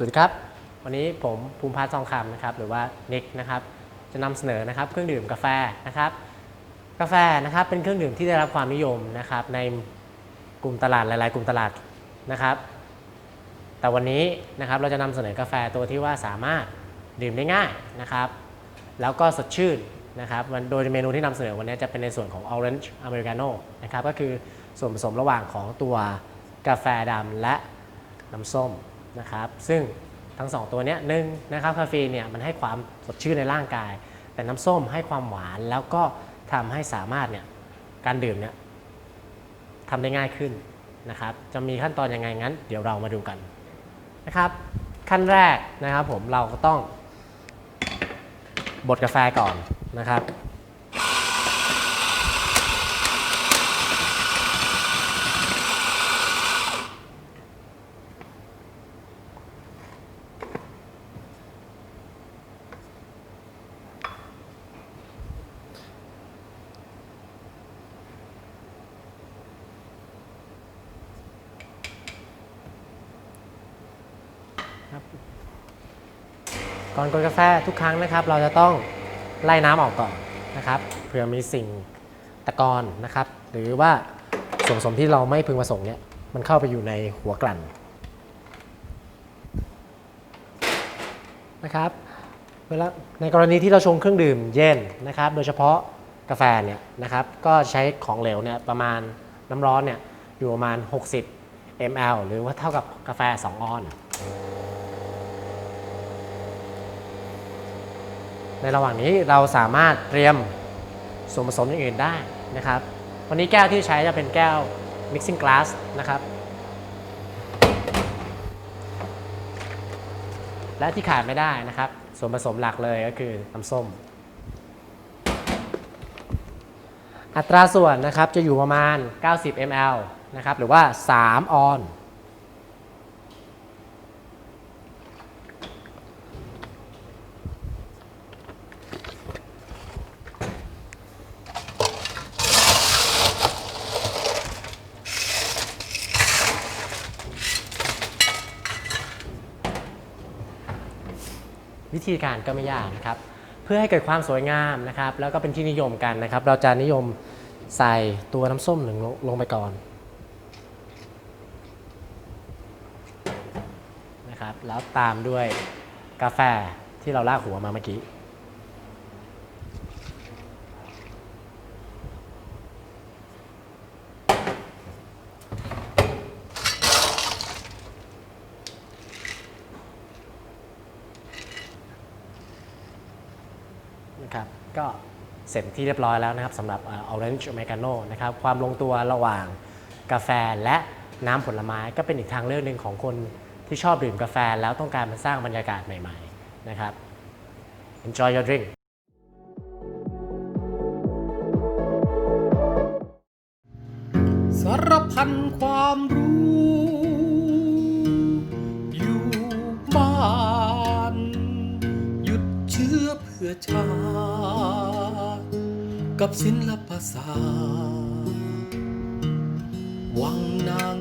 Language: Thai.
สวัสดีครับ วันนี้ผมภูมิพัฒน์ทองคำนะครับหรือว่านิกนะครับจะนำเสนอนะครับเครื่องดื่มกาแฟนะครับกาแฟนะครับเป็นเครื่องดื่มที่ได้รับความนิยมนะครับในกลุ่มตลาดหลาย ๆ กลุ่มตลาดนะครับ แต่วันนี้นะครับเราจะนำเสนอกาแฟตัวที่ว่าสามารถดื่มได้ง่ายนะครับแล้วก็สดชื่นนะครับวันโดยเมนูที่นำเสนอวันนี้จะเป็นในส่วนของ Orange Americano นะครับก็คือส่วนผสมระหว่างของตัวกาแฟดำและน้ำส้ม นะครับ ซึ่งทั้งสองตัวนี้หนึ่งนะครับคาเฟอีนเนี่ยมันให้ความสดชื่นในร่างกาย แต่น้ำส้มให้ความหวานแล้วก็ทำให้สามารถเนี่ยการดื่มเนี่ยทำได้ง่ายขึ้นนะครับ จะมีขั้นตอนยังไงงั้น เดี๋ยวเรามาดูกันนะครับ ขั้นแรกนะครับผมเราก็ต้องบดกาแฟก่อนนะครับ ก่อนกดกาแฟทุกครั้งนะครับ เราจะต้องไล่น้ำออกก่อนนะครับเผื่อมีสิ่งตะกอนนะครับ หรือว่าส่วนผสมที่เราไม่พึงประสงค์เนี่ยมันเข้าไปอยู่ในหัวกลั่นนะครับเวลาในกรณีที่เราชงเครื่องดื่มเย็นนะครับ โดยเฉพาะกาแฟเนี่ยนะครับ ก็ใช้ของเหลวเนี่ยประมาณน้ำร้อนเนี่ยอยู่ประมาณ 60 ml หรือว่าเท่ากับกาแฟ 2 ออน ในระหว่างนี้เราสามารถเตรียมส่วนผสมอย่างอื่นได้นะครับ วันนี้แก้วที่ใช้จะเป็นแก้ว mixing glass นะครับ และที่ขาดไม่ได้นะครับ ส่วนผสมหลักเลยก็คือน้ำส้ม อัตราส่วนนะครับจะอยู่ประมาณ 90 ml นะครับหรือว่า 3 ออน วิธีการก็ไม่ยากนะครับ เพื่อให้เกิดความสวยงามนะครับ แล้วก็เป็นที่นิยมกันนะครับ เราจะนิยมใส่ตัวน้ำส้มหนึ่งลงไปก่อนนะครับแล้วตามด้วยกาแฟที่เราลากหัวมาเมื่อกี้ ครับก็เสร็จที่เรียบร้อยแล้วนะครับสำหรับออ Orange Americano นะครับความลงตัวระหว่างกาแฟและน้ำผลไม้ก็เป็นอีกทางเลือกหนึ่งของคนที่ชอบดื่มกาแฟแล้วต้องการมาสร้างบรรยากาศใหม่ๆนะครับ Enjoy your drink สารพันความรู้ พื่อชาติกับศิลปศาสตร์วังนาง